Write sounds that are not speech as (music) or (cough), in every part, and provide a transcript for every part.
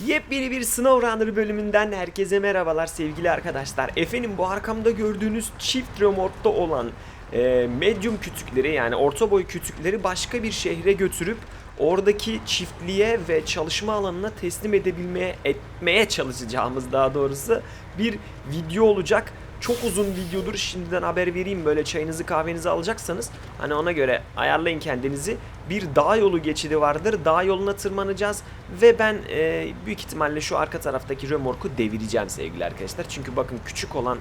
Yepyeni bir SnowRunner bölümünden herkese merhabalar sevgili arkadaşlar. Efendim bu arkamda gördüğünüz çift remorkta olan e, medium kütükleri yani orta boy kütükleri başka bir şehre götürüp oradaki çiftliğe ve çalışma alanına teslim edebilmeye etmeye çalışacağımız daha doğrusu bir video olacak. Çok uzun videodur şimdiden haber vereyim böyle çayınızı kahvenizi alacaksanız hani ona göre ayarlayın kendinizi. Bir dağ yolu geçidi vardır. Dağ yoluna tırmanacağız ve ben e, büyük ihtimalle şu arka taraftaki römorku devireceğim sevgili arkadaşlar. Çünkü bakın küçük olan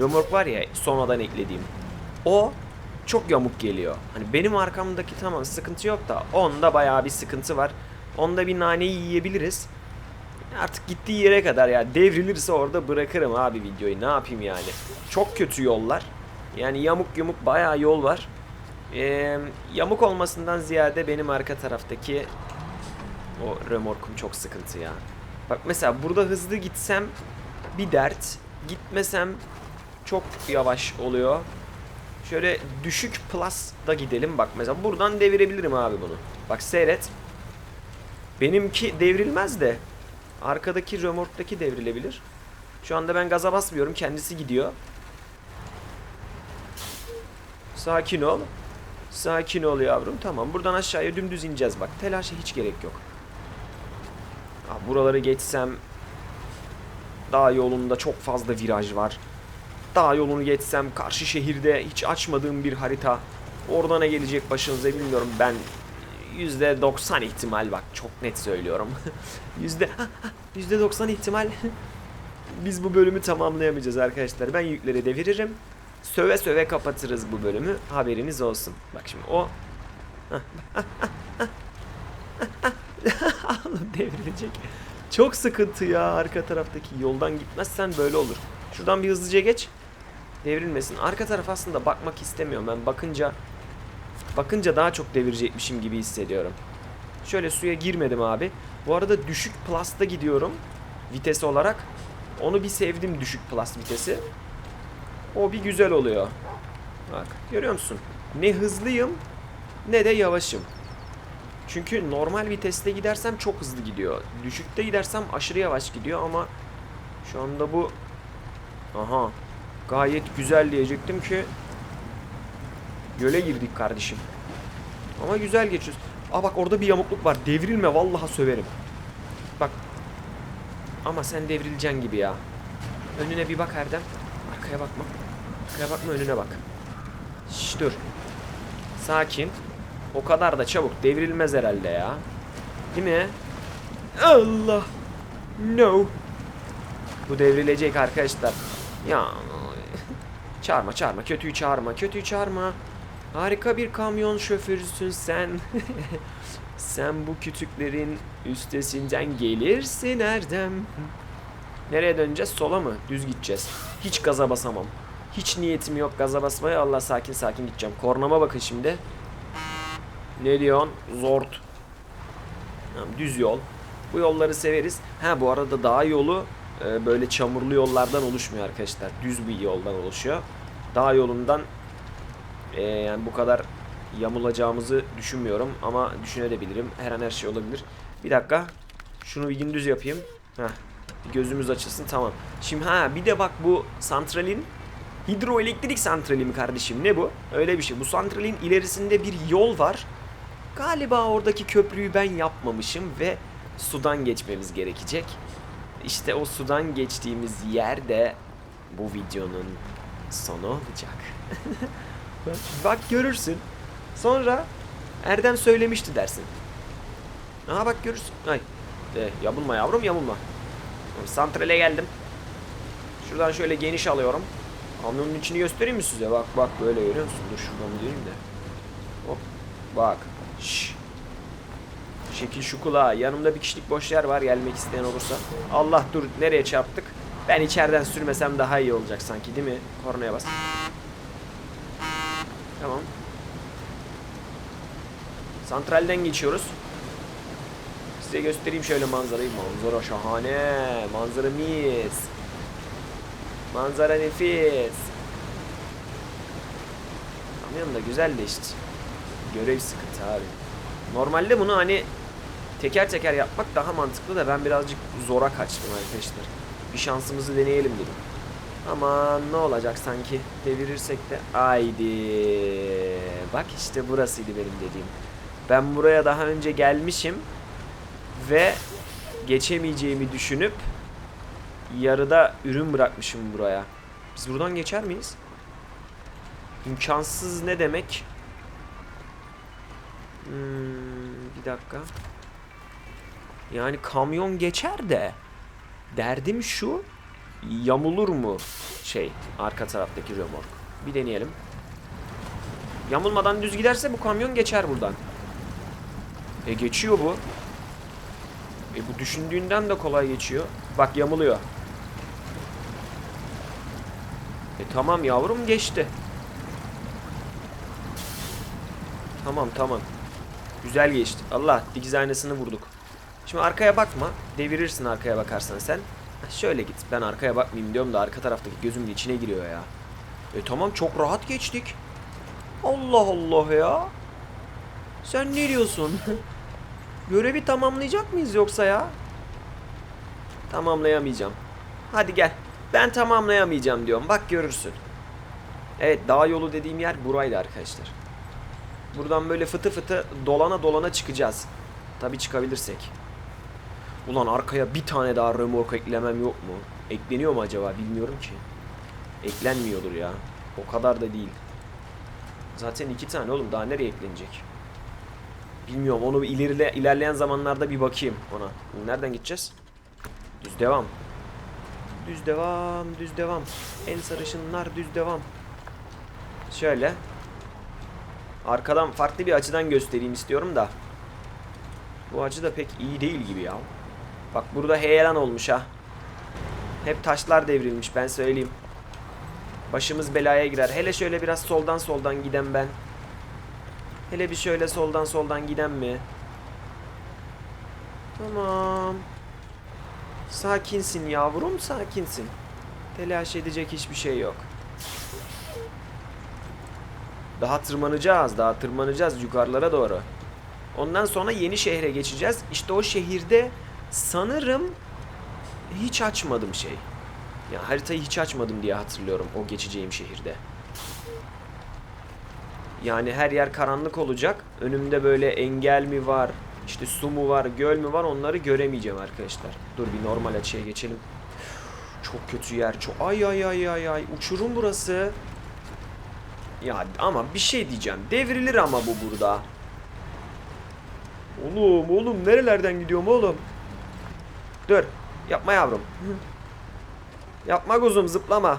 römork var ya sonradan eklediğim. O çok yamuk geliyor. Hani benim arkamdaki tamam sıkıntı yok da onda bayağı bir sıkıntı var. Onda bir naneyi yiyebiliriz. Artık gittiği yere kadar ya devrilirse orada bırakırım abi videoyu ne yapayım yani. Çok kötü yollar. Yani yamuk yumuk bayağı yol var. Ee, yamuk olmasından ziyade benim arka taraftaki o römorkum çok sıkıntı ya. Bak mesela burada hızlı gitsem bir dert. Gitmesem çok yavaş oluyor. Şöyle düşük plus'da gidelim. Bak mesela buradan devirebilirim abi bunu. Bak seyret. Benimki devrilmez de arkadaki römorktaki devrilebilir. Şu anda ben gaza basmıyorum. Kendisi gidiyor. Sakin ol. Sakin ol yavrum. Tamam. Buradan aşağıya dümdüz ineceğiz bak. Telaşa hiç gerek yok. Aa, buraları geçsem dağ yolunda çok fazla viraj var. Dağ yolunu geçsem karşı şehirde hiç açmadığım bir harita. Oradan ne gelecek başınıza bilmiyorum. Ben %90 ihtimal bak çok net söylüyorum. (laughs) Yüzde yüzde 90 ihtimal (laughs) biz bu bölümü tamamlayamayacağız arkadaşlar. Ben yükleri deviririm. Söve söve kapatırız bu bölümü. Haberiniz olsun. Bak şimdi o (laughs) devrilecek. Çok sıkıntı ya arka taraftaki yoldan gitmezsen böyle olur. Şuradan bir hızlıca geç. Devrilmesin. Arka taraf aslında bakmak istemiyorum. Ben bakınca bakınca daha çok devirecekmişim gibi hissediyorum. Şöyle suya girmedim abi. Bu arada düşük plus'ta gidiyorum vites olarak. Onu bir sevdim düşük plus vitesi. O bir güzel oluyor. Bak görüyor musun? Ne hızlıyım ne de yavaşım. Çünkü normal viteste gidersem çok hızlı gidiyor. Düşükte gidersem aşırı yavaş gidiyor ama şu anda bu aha gayet güzel diyecektim ki göle girdik kardeşim. Ama güzel geçiyoruz. Aa bak orada bir yamukluk var. Devrilme vallahi söverim. Bak. Ama sen devrileceksin gibi ya. Önüne bir bak Erdem. Arkaya bakma. Arkaya bakma önüne bak. Şş dur. Sakin. O kadar da çabuk devrilmez herhalde ya. Değil mi? Allah. No. Bu devrilecek arkadaşlar. Ya. Çağırma çağırma. Kötüyü çağırma. Kötüyü çağırma. Harika bir kamyon şoförüsün sen. (laughs) sen bu kütüklerin üstesinden gelirsin Erdem. Nereye döneceğiz? Sola mı? Düz gideceğiz. Hiç gaza basamam. Hiç niyetim yok gaza basmaya. Allah sakin sakin gideceğim. Kornama bakın şimdi. Ne diyorsun? Zort. Düz yol. Bu yolları severiz. Ha bu arada dağ yolu e, böyle çamurlu yollardan oluşmuyor arkadaşlar. Düz bir yoldan oluşuyor. Dağ yolundan e, yani bu kadar yamulacağımızı düşünmüyorum ama düşünebilirim. Her an her şey olabilir. Bir dakika. Şunu bir gündüz yapayım. Heh. Bir gözümüz açılsın tamam. Şimdi ha bir de bak bu santralin hidroelektrik santrali mi kardeşim ne bu? Öyle bir şey. Bu santralin ilerisinde bir yol var. Galiba oradaki köprüyü ben yapmamışım ve sudan geçmemiz gerekecek. İşte o sudan geçtiğimiz yer de bu videonun sonu olacak. (laughs) Bak- görürsün. Sonra Erdem söylemişti dersin. Aha bak görürsün. Ay. De, yamulma yavrum yamulma. Santrale geldim. Şuradan şöyle geniş alıyorum. Kamyonun içini göstereyim mi size? Bak bak böyle görüyor musun? Dur şuradan diyeyim de. Hop. Bak. Şş. Şekil şu kulağa. Yanımda bir kişilik boş yer var gelmek isteyen olursa. Allah dur nereye çarptık? Ben içeriden sürmesem daha iyi olacak sanki değil mi? Kornaya bas. Tamam. Santralden geçiyoruz. Size göstereyim şöyle manzarayı. Manzara şahane. Manzara mis. Manzara nefis. Kamyon da güzel de işte. Görev sıkıntı abi. Normalde bunu hani Teker teker yapmak daha mantıklı da ben birazcık zora kaçtım arkadaşlar. Bir şansımızı deneyelim dedim. Ama ne olacak sanki devirirsek de haydi. Bak işte burasıydı benim dediğim. Ben buraya daha önce gelmişim ve geçemeyeceğimi düşünüp yarıda ürün bırakmışım buraya. Biz buradan geçer miyiz? İmkansız ne demek? Hmm, bir dakika. Yani kamyon geçer de derdim şu yamulur mu şey arka taraftaki römork? Bir deneyelim. Yamulmadan düz giderse bu kamyon geçer buradan. E geçiyor bu. E bu düşündüğünden de kolay geçiyor. Bak yamuluyor. E tamam yavrum geçti. Tamam tamam. Güzel geçti. Allah dikiz aynasını vurduk. Şimdi arkaya bakma. Devirirsin arkaya bakarsan sen. Şöyle git. Ben arkaya bakmayayım diyorum da arka taraftaki gözümün içine giriyor ya. E tamam çok rahat geçtik. Allah Allah ya. Sen ne diyorsun? (laughs) Görevi tamamlayacak mıyız yoksa ya? Tamamlayamayacağım. Hadi gel. Ben tamamlayamayacağım diyorum. Bak görürsün. Evet dağ yolu dediğim yer buraydı arkadaşlar. Buradan böyle fıtı fıtı dolana dolana çıkacağız. Tabii çıkabilirsek. Ulan arkaya bir tane daha römork eklemem yok mu? Ekleniyor mu acaba bilmiyorum ki. Eklenmiyordur ya. O kadar da değil. Zaten iki tane oğlum daha nereye eklenecek? Bilmiyorum onu ilerle, ilerleyen zamanlarda bir bakayım ona. Nereden gideceğiz? Düz devam. Düz devam, düz devam. En sarışınlar düz devam. Şöyle. Arkadan farklı bir açıdan göstereyim istiyorum da. Bu açı da pek iyi değil gibi ya. Bak burada heyelan olmuş ha. Hep taşlar devrilmiş ben söyleyeyim. Başımız belaya girer. Hele şöyle biraz soldan soldan giden ben. Hele bir şöyle soldan soldan giden mi? Tamam. Sakinsin yavrum sakinsin. Telaş edecek hiçbir şey yok. Daha tırmanacağız, daha tırmanacağız yukarılara doğru. Ondan sonra yeni şehre geçeceğiz. İşte o şehirde sanırım hiç açmadım şey. Ya haritayı hiç açmadım diye hatırlıyorum o geçeceğim şehirde. Yani her yer karanlık olacak. Önümde böyle engel mi var, işte su mu var, göl mü var onları göremeyeceğim arkadaşlar. Dur bir normal açıya geçelim. Çok kötü yer. Çok ay ay ay ay ay. Uçurum burası. Ya ama bir şey diyeceğim. Devrilir ama bu burada. Oğlum oğlum nerelerden gidiyorum oğlum? Dur. Yapma yavrum. Yapma kuzum zıplama.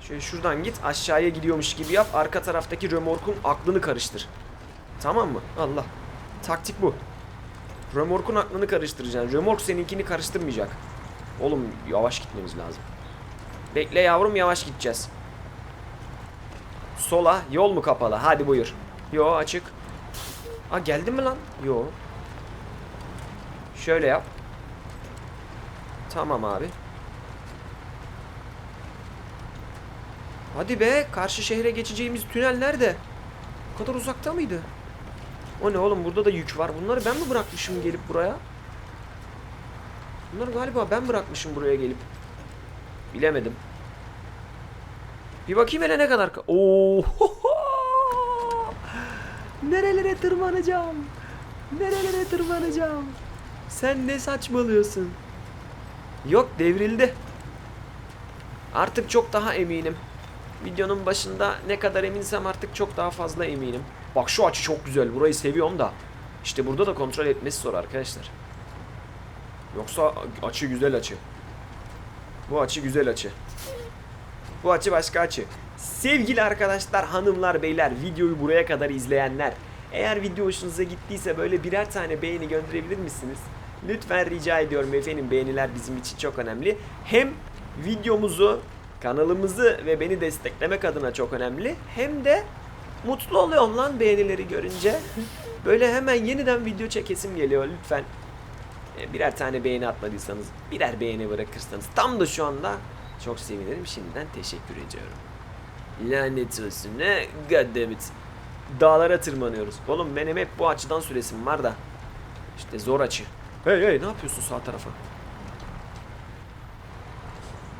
Şöyle şuradan git aşağıya gidiyormuş gibi yap. Arka taraftaki römorkun aklını karıştır. Tamam mı? Allah. Taktik bu. Römorkun aklını karıştıracaksın. Römork seninkini karıştırmayacak. Oğlum yavaş gitmemiz lazım. Bekle yavrum yavaş gideceğiz. Sola yol mu kapalı? Hadi buyur. Yo açık. Aa geldin mi lan? Yo. Şöyle yap. Tamam abi. Hadi be karşı şehre geçeceğimiz tünel nerede? Bu kadar uzakta mıydı? O ne oğlum burada da yük var. Bunları ben mi bırakmışım gelip buraya? Bunları galiba ben bırakmışım buraya gelip. Bilemedim. Bir bakayım hele ne kadar... ka- Oo! (laughs) Nerelere tırmanacağım? Nerelere tırmanacağım? Sen ne saçmalıyorsun? Yok devrildi. Artık çok daha eminim. Videonun başında ne kadar eminsem artık çok daha fazla eminim. Bak şu açı çok güzel. Burayı seviyorum da. İşte burada da kontrol etmesi zor arkadaşlar. Yoksa açı güzel açı. Bu açı güzel açı. Bu açı başka açı. Sevgili arkadaşlar, hanımlar, beyler, videoyu buraya kadar izleyenler. Eğer video hoşunuza gittiyse böyle birer tane beğeni gönderebilir misiniz? Lütfen rica ediyorum efendim beğeniler bizim için çok önemli. Hem videomuzu, kanalımızı ve beni desteklemek adına çok önemli. Hem de mutlu oluyorum lan beğenileri görünce. Böyle hemen yeniden video çekesim geliyor lütfen. E, Birer tane beğeni atmadıysanız, birer beğeni bırakırsanız tam da şu anda çok sevinirim. Şimdiden teşekkür ediyorum. Lanet olsun ne goddammit. Dağlara tırmanıyoruz. Oğlum benim hep bu açıdan süresim var da. İşte zor açı. Hey hey ne yapıyorsun sağ tarafa?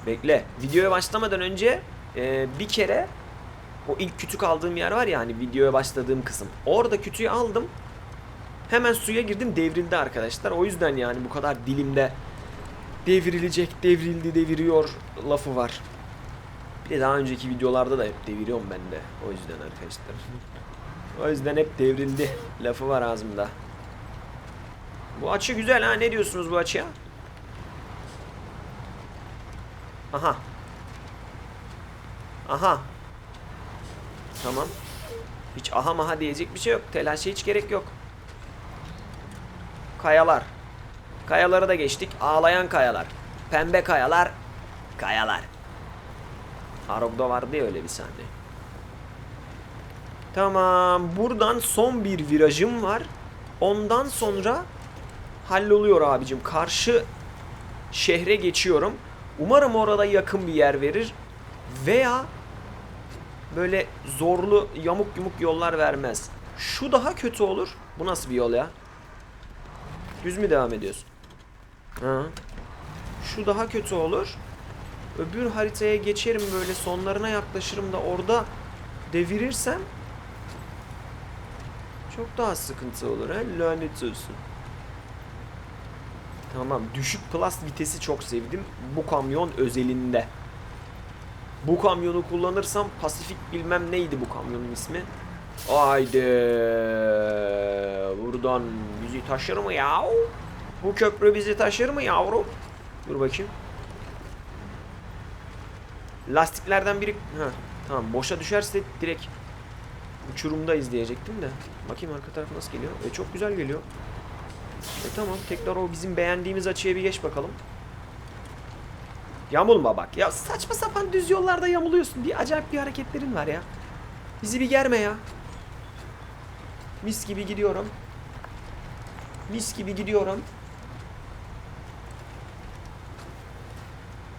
Bekle. Videoya başlamadan önce e, bir kere o ilk kütük aldığım yer var ya hani videoya başladığım kısım. Orada kütüğü aldım. Hemen suya girdim devrildi arkadaşlar. O yüzden yani bu kadar dilimde devrilecek, devrildi, deviriyor lafı var. Bir de daha önceki videolarda da hep deviriyorum ben de. O yüzden arkadaşlar. (laughs) o yüzden hep devrildi lafı var ağzımda. Bu açı güzel ha. Ne diyorsunuz bu açıya? Aha. Aha. Tamam. Hiç aha maha diyecek bir şey yok. Telaşa hiç gerek yok. Kayalar. Kayaları da geçtik. Ağlayan kayalar. Pembe kayalar. Kayalar. Arog'da vardı ya öyle bir sahne. Tamam. Buradan son bir virajım var. Ondan sonra halloluyor abicim. Karşı şehre geçiyorum. Umarım orada yakın bir yer verir. Veya böyle zorlu yamuk yumuk yollar vermez. Şu daha kötü olur. Bu nasıl bir yol ya? Düz mü devam ediyorsun? Ha. Şu daha kötü olur. Öbür haritaya geçerim böyle sonlarına yaklaşırım da orada devirirsem çok daha sıkıntı olur ha lanet olsun. Tamam düşük plus vitesi çok sevdim bu kamyon özelinde. Bu kamyonu kullanırsam Pasifik bilmem neydi bu kamyonun ismi. Haydi buradan bizi taşır mı ya? Bu köprü bizi taşır mı yavrum? Dur bakayım. Lastiklerden biri... Ha, tamam boşa düşerse direkt uçurumda izleyecektim de. Bakayım arka taraf nasıl geliyor. E, çok güzel geliyor. E, tamam tekrar o bizim beğendiğimiz açıya bir geç bakalım. Yamulma bak. Ya saçma sapan düz yollarda yamuluyorsun diye acayip bir hareketlerin var ya. Bizi bir germe ya. Mis gibi gidiyorum. Mis gibi gidiyorum.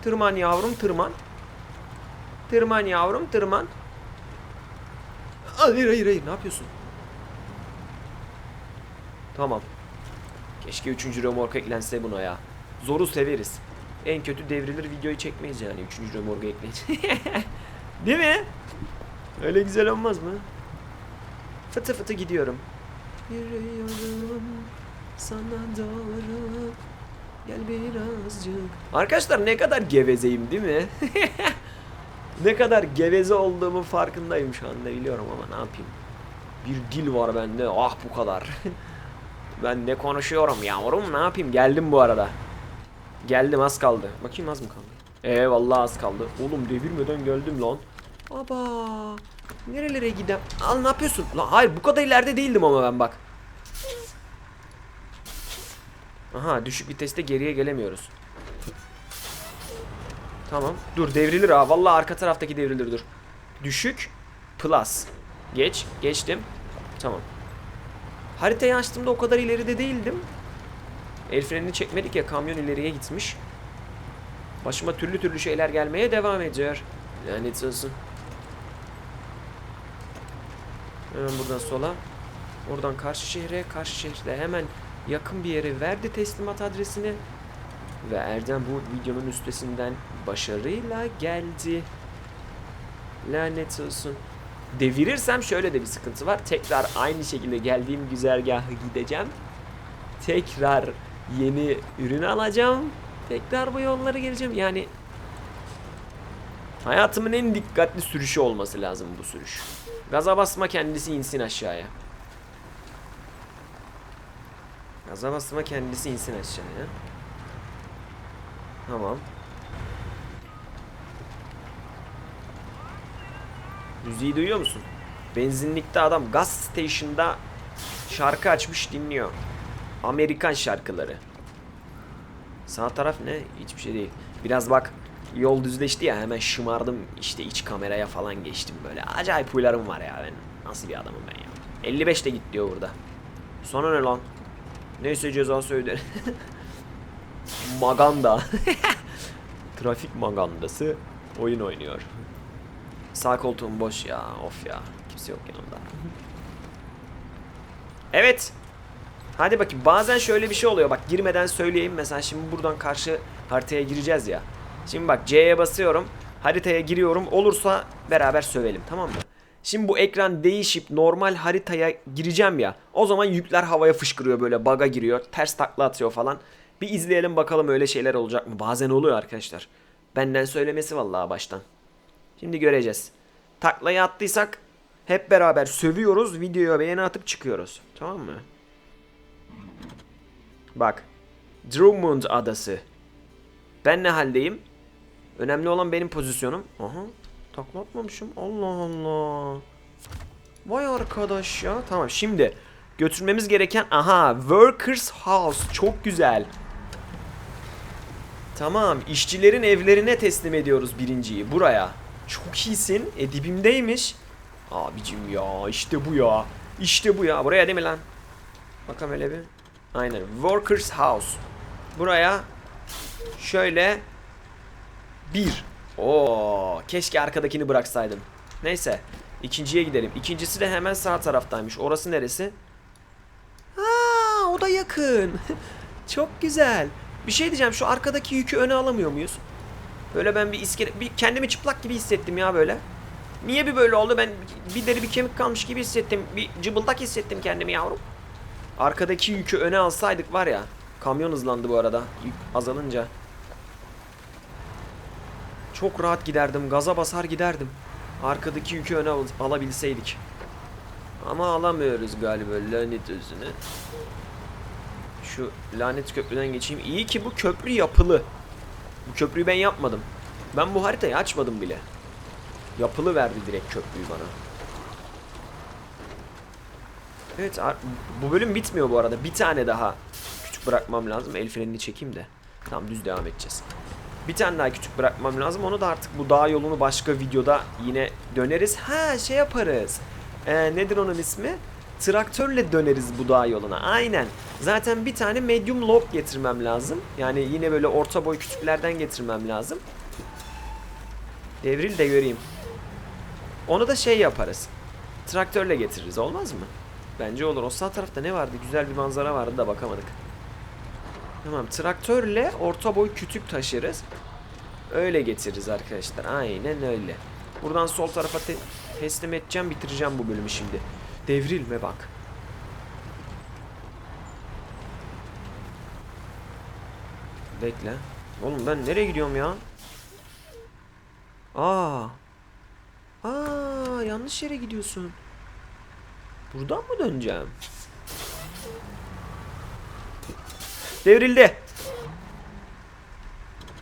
Tırman yavrum tırman. Tırman yavrum tırman. Hayır hayır hayır ne yapıyorsun? Tamam. Keşke 3. remork eklense buna ya. Zoru severiz. En kötü devrilir videoyu çekmeyiz yani 3. remorka ekleyince. (laughs) Değil mi? Öyle güzel olmaz mı? Fıtı fıtı gidiyorum. Yürüyorum sana doğru. Gel birazcık. Arkadaşlar ne kadar gevezeyim değil mi? (laughs) ne kadar geveze olduğumu farkındayım şu anda biliyorum ama ne yapayım. Bir dil var bende ah bu kadar. (laughs) ben ne konuşuyorum yavrum ne yapayım geldim bu arada. Geldim az kaldı. Bakayım az mı kaldı? Ee vallahi az kaldı. Oğlum devirmeden geldim lan. Aba. Nerelere gidem? Al ne yapıyorsun? Lan hayır bu kadar ileride değildim ama ben bak. Aha düşük viteste geriye gelemiyoruz. Tamam. Dur devrilir ha. Vallahi arka taraftaki devrilir dur. Düşük plus. Geç. Geçtim. Tamam. Haritayı açtığımda o kadar ileride değildim. El frenini çekmedik ya kamyon ileriye gitmiş. Başıma türlü türlü şeyler gelmeye devam ediyor. Lanet olsun. Hemen buradan sola. Oradan karşı şehre, karşı şehre hemen yakın bir yere verdi teslimat adresini. Ve Erdem bu videonun üstesinden başarıyla geldi. Lanet olsun. Devirirsem şöyle de bir sıkıntı var. Tekrar aynı şekilde geldiğim güzergahı gideceğim. Tekrar yeni ürün alacağım. Tekrar bu yolları geleceğim. Yani hayatımın en dikkatli sürüşü olması lazım bu sürüş. Gaza basma kendisi insin aşağıya. Gaza basma kendisi insin aşağıya. Tamam. Müziği duyuyor musun? Benzinlikte adam gas station'da şarkı açmış dinliyor. Amerikan şarkıları. Sağ taraf ne? Hiçbir şey değil. Biraz bak yol düzleşti ya hemen şımardım işte iç kameraya falan geçtim böyle. Acayip huylarım var ya ben. Nasıl bir adamım ben ya. 55 de git diyor burada. Sonra ne lan? Neyse cezası öder. (laughs) Maganda. (laughs) Trafik magandası oyun oynuyor. Sağ koltuğum boş ya. Of ya. Kimse yok yanımda. Evet. Hadi bakayım bazen şöyle bir şey oluyor bak girmeden söyleyeyim mesela şimdi buradan karşı haritaya gireceğiz ya. Şimdi bak C'ye basıyorum haritaya giriyorum olursa beraber sövelim tamam mı? Şimdi bu ekran değişip normal haritaya gireceğim ya o zaman yükler havaya fışkırıyor böyle baga giriyor ters takla atıyor falan. Bir izleyelim bakalım öyle şeyler olacak mı? Bazen oluyor arkadaşlar. Benden söylemesi vallahi baştan. Şimdi göreceğiz. Taklayı attıysak hep beraber sövüyoruz, videoya beğeni atıp çıkıyoruz. Tamam mı? Bak. Drummond adası. Ben ne haldeyim? Önemli olan benim pozisyonum. Aha. Takla atmamışım. Allah Allah. Vay arkadaş ya. Tamam şimdi götürmemiz gereken aha Workers House çok güzel. Tamam işçilerin evlerine teslim ediyoruz birinciyi buraya. Çok iyisin. E dibimdeymiş. Abicim ya işte bu ya. İşte bu ya. Buraya değil mi lan? Bakalım öyle bir. Aynen. Workers House. Buraya şöyle bir. Oo, keşke arkadakini bıraksaydım. Neyse. ikinciye gidelim. İkincisi de hemen sağ taraftaymış. Orası neresi? Aa, o da yakın. (laughs) Çok güzel. Bir şey diyeceğim. Şu arkadaki yükü öne alamıyor muyuz? Böyle ben bir iskele... Bir kendimi çıplak gibi hissettim ya böyle. Niye bir böyle oldu? Ben bir deri bir kemik kalmış gibi hissettim. Bir cıbıldak hissettim kendimi yavrum. Arkadaki yükü öne alsaydık var ya. Kamyon hızlandı bu arada. Yük azalınca. Çok rahat giderdim. Gaza basar giderdim. Arkadaki yükü öne al- alabilseydik. Ama alamıyoruz galiba lanet özünü. Şu lanet köprüden geçeyim. İyi ki bu köprü yapılı. Bu köprüyü ben yapmadım. Ben bu haritayı açmadım bile. Yapılı verdi direkt köprüyü bana. Evet bu bölüm bitmiyor bu arada. Bir tane daha küçük bırakmam lazım. El frenini çekeyim de. Tamam düz devam edeceğiz. Bir tane daha küçük bırakmam lazım. Onu da artık bu dağ yolunu başka videoda yine döneriz. Ha şey yaparız. Ee, nedir onun ismi? Traktörle döneriz bu dağ yoluna. Aynen. Zaten bir tane medium log getirmem lazım. Yani yine böyle orta boy küçüklerden getirmem lazım. Devril de göreyim. Onu da şey yaparız. Traktörle getiririz olmaz mı? Bence olur. O sağ tarafta ne vardı? Güzel bir manzara vardı da bakamadık. Tamam traktörle orta boy kütük taşırız. Öyle getiririz arkadaşlar. Aynen öyle. Buradan sol tarafa te- teslim edeceğim bitireceğim bu bölümü şimdi. Devrilme bak. Bekle. Oğlum ben nereye gidiyorum ya? Aa. Aa yanlış yere gidiyorsun. Buradan mı döneceğim? Devrildi.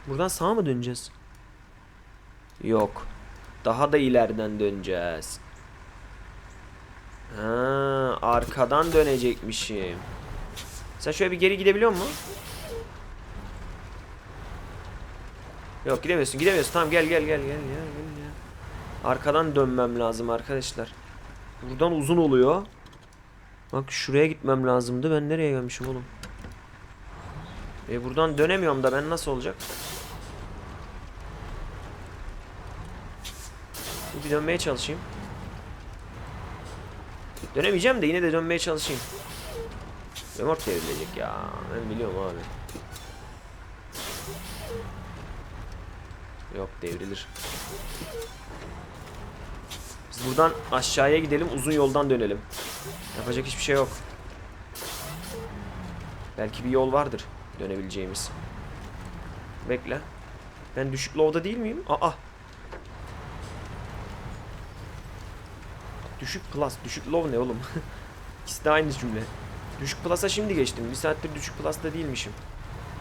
Buradan sağa mı döneceğiz? Yok. Daha da ileriden döneceğiz. Ha, arkadan dönecekmişim. Sen şöyle bir geri gidebiliyor musun? Yok gidemiyorsun gidemiyorsun. Tamam gel gel gel gel gel gel. Arkadan dönmem lazım arkadaşlar. Buradan uzun oluyor. Bak şuraya gitmem lazımdı. Ben nereye gelmişim oğlum? E buradan dönemiyorum da ben nasıl olacak? Bir dönmeye çalışayım. Dönemeyeceğim de yine de dönmeye çalışayım. Remork devrilecek ya. Ben biliyorum abi. Yok devrilir. Biz buradan aşağıya gidelim uzun yoldan dönelim. Yapacak hiçbir şey yok. Belki bir yol vardır dönebileceğimiz. Bekle. Ben düşük low'da değil miyim? Aa. Düşük plus, düşük low ne oğlum? (laughs) İkisi de aynı cümle. Düşük plus'a şimdi geçtim. Bir saattir düşük plus'ta değilmişim.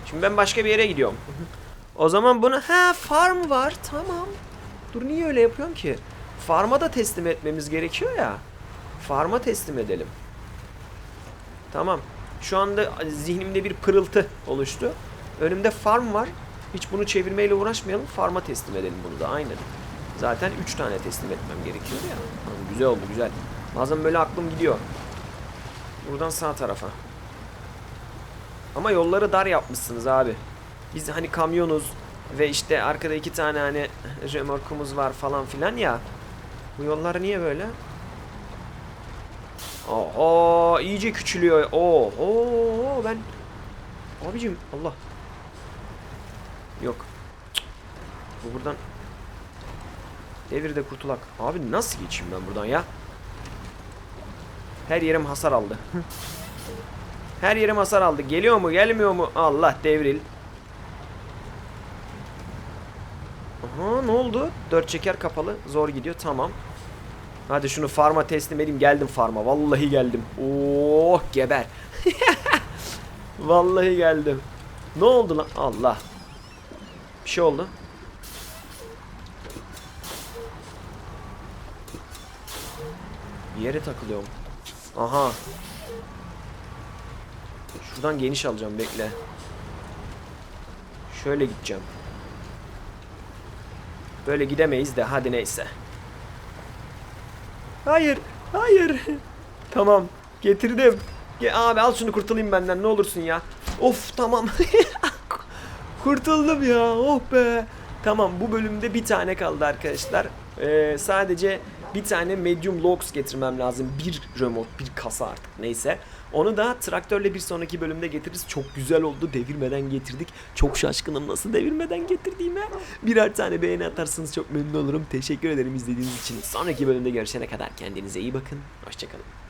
Şimdi ben başka bir yere gidiyorum. (laughs) o zaman bunu ha farm var tamam. Dur niye öyle yapıyorsun ki? Farm'a da teslim etmemiz gerekiyor ya. Farm'a teslim edelim. Tamam. Şu anda zihnimde bir pırıltı oluştu. Önümde farm var. Hiç bunu çevirmeyle uğraşmayalım. Farm'a teslim edelim bunu da aynen. Zaten 3 tane teslim etmem gerekiyor ya. Tamam, güzel oldu güzel. Bazen böyle aklım gidiyor. Buradan sağ tarafa. Ama yolları dar yapmışsınız abi. Biz hani kamyonuz ve işte arkada iki tane hani remorkumuz var falan filan ya. Bu yollar niye böyle? Oho iyice küçülüyor. Oho ben abicim Allah. Yok. Bu buradan Devirde kurtulak. Abi nasıl geçeyim ben buradan ya? Her yerim hasar aldı. (laughs) Her yerim hasar aldı. Geliyor mu gelmiyor mu? Allah devril. Aha ne oldu? Dört çeker kapalı. Zor gidiyor. Tamam. Hadi şunu farma teslim edeyim. Geldim farma. Vallahi geldim. Oh geber. (laughs) Vallahi geldim. Ne oldu lan? Allah. Bir şey oldu. Yere takılıyorum. Aha. Şuradan geniş alacağım bekle. Şöyle gideceğim. Böyle gidemeyiz de hadi neyse. Hayır, hayır. (laughs) tamam, getirdim. Ge abi al şunu kurtulayım benden ne olursun ya. Of tamam. (laughs) Kurtuldum ya. Oh be. Tamam bu bölümde bir tane kaldı arkadaşlar. Ee, sadece bir tane medium logs getirmem lazım. Bir remote, bir kasa artık neyse. Onu da traktörle bir sonraki bölümde getiririz. Çok güzel oldu. Devirmeden getirdik. Çok şaşkınım nasıl devirmeden getirdiğime. Birer tane beğeni atarsanız çok memnun olurum. Teşekkür ederim izlediğiniz için. Sonraki bölümde görüşene kadar kendinize iyi bakın. Hoşçakalın.